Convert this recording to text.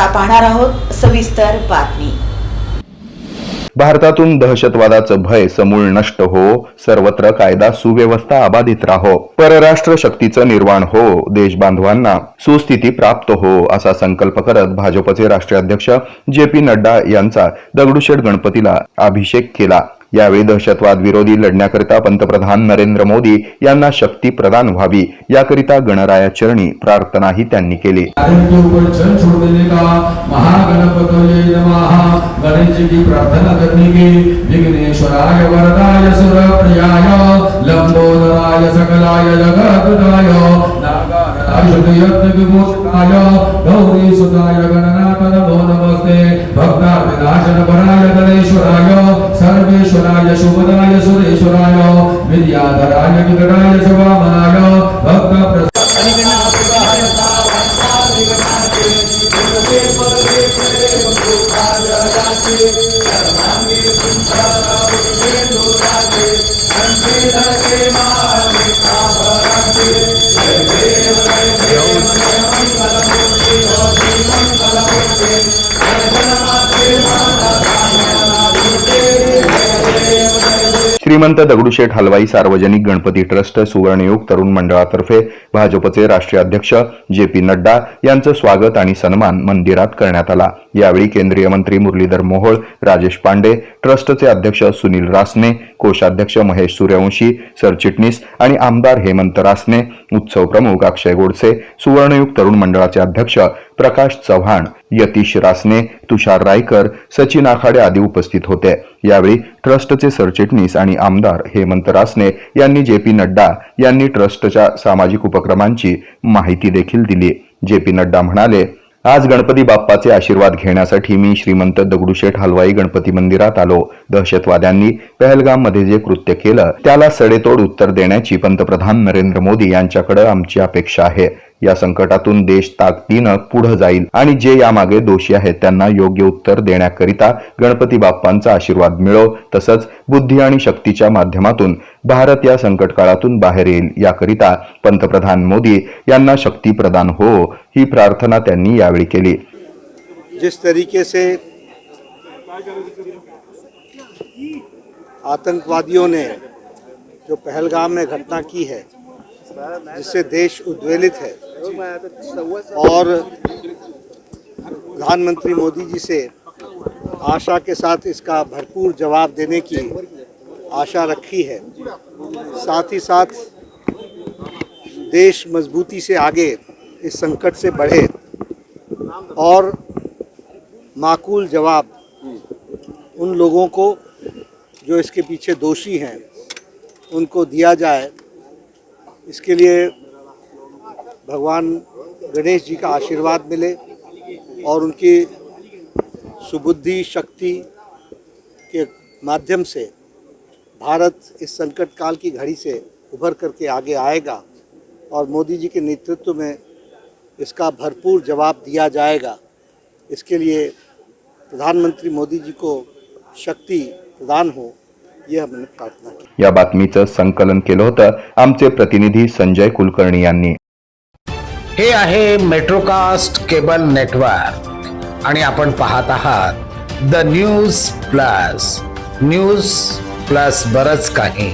आता पाहणार आहोत सविस्तर बातमी. भारतातून दहशतवादाचं भय समूळ नष्ट हो सर्वत्र कायदा सुव्यवस्था अबाधित राहो परराष्ट्र शक्तीचं निर्माण हो देश बांधवांना सुस्थिती प्राप्त हो असा संकल्प करत भाजपचे राष्ट्रीय अध्यक्ष जे पी नड्डा यांचा दगडूशेठ गणपतीला अभिषेक केला. यावेळी दहशतवाद विरोधी लढण्याकरिता पंतप्रधान नरेंद्र मोदी यांना शक्ती प्रदान व्हावी याकरिता गणरायाचरणी प्रार्थनाही त्यांनी केली. गौरी सुताय गणनाथ नमो. नमस्ते भक्ता विनाशन पराय गणेश्वराय. सर्वेश्वराय शोभनाय सुरेश्वराय। विद्याधराय विकटाय शवामनाय भक्त श्रीमंत दगडूशेठ हलवाई सार्वजनिक गणपती ट्रस्ट सुवर्णयुग तरुण मंडळातर्फे भाजपचे राष्ट्रीय अध्यक्ष जे पी नड्डा यांचं स्वागत आणि सन्मान मंदिरात करण्यात आला. यावेळी केंद्रीय मंत्री मुरलीधर मोहोळ राजेश पांडे ट्रस्टचे अध्यक्ष सुनील रासने कोषाध्यक्ष महेश सूर्यवंशी सरचिटणीस आणि आमदार हेमंत रासने उत्सव प्रमुख अक्षय गोडसे सुवर्णयुग तरुण मंडळाचे अध्यक्ष प्रकाश चव्हाण यतीश रासने तुषार रायकर सचिन आखाडे आदी उपस्थित होते. यावेळी ट्रस्टचे सरचिटणीस आणि आमदार हेमंत रासने यांनी जे पी नड्डा यांनी ट्रस्टच्या सामाजिक उपक्रमांची माहिती देखील दिली. जे पी नड्डा म्हणाले आज गणपती बाप्पाचे आशीर्वाद घेण्यासाठी मी श्रीमंत दगडूशेठ हलवाई गणपती मंदिरात आलो. दहशतवाद्यांनी पहलगाममध्ये जे कृत्य केलं त्याला सडेतोड उत्तर देण्याची पंतप्रधान नरेंद्र मोदी यांच्याकडे आमची अपेक्षा आहे. या संकटातून देश ताकदीनं पुढे जाईल आणि जे यामागे दोषी आहेत त्यांना योग्य उत्तर देण्याकरिता गणपती बाप्पांचा आशीर्वाद मिळो तसंच बुद्धी आणि शक्तीच्या माध्यमातून भारत या संकट काळातून बाहेर येईल. याकरिता पंतप्रधान मोदी यांना शक्ती प्रदान हो ही प्रार्थना त्यांनी यावेळी केली. जिस तरीके से आतंकवादियों ने जो पहलगाम में घटना की है, जिससे देश उद्वेलित है, और प्रधानमंत्री मोदी जी से आशा के साथ इसका भरपूर जवाब देने की आशा रखी है। साथ ही साथ देश मजबूती से आगे इस संकट से बढ़े, और माकूल जवाब उन लोगों को जो इसके पीछे दोषी हैं, उनको दिया जाए। इसके लिए भगवान गणेश जी का आशीर्वाद मिले और उनकी सुबुद्धि, शक्ति के माध्यम से भारत इस संकट काल की घड़ी से उभर करके आगे आएगा और मोदी जी के नेतृत्व में इसका भरपूर जवाब दिया जाएगा। इसके लिए प्रधानमंत्री मोदी जी को शक्ति प्रदान हो। यह हमने प्रार्थना की। या बातमीचं संकलन केलं होतं आमचे प्रतिनिधी संजय कुलकर्णी यांनी. हे आहे मेट्रोकास्ट केबल नेटवर्क आणि आपण पाहत आहात the news plus news plus बरच काही.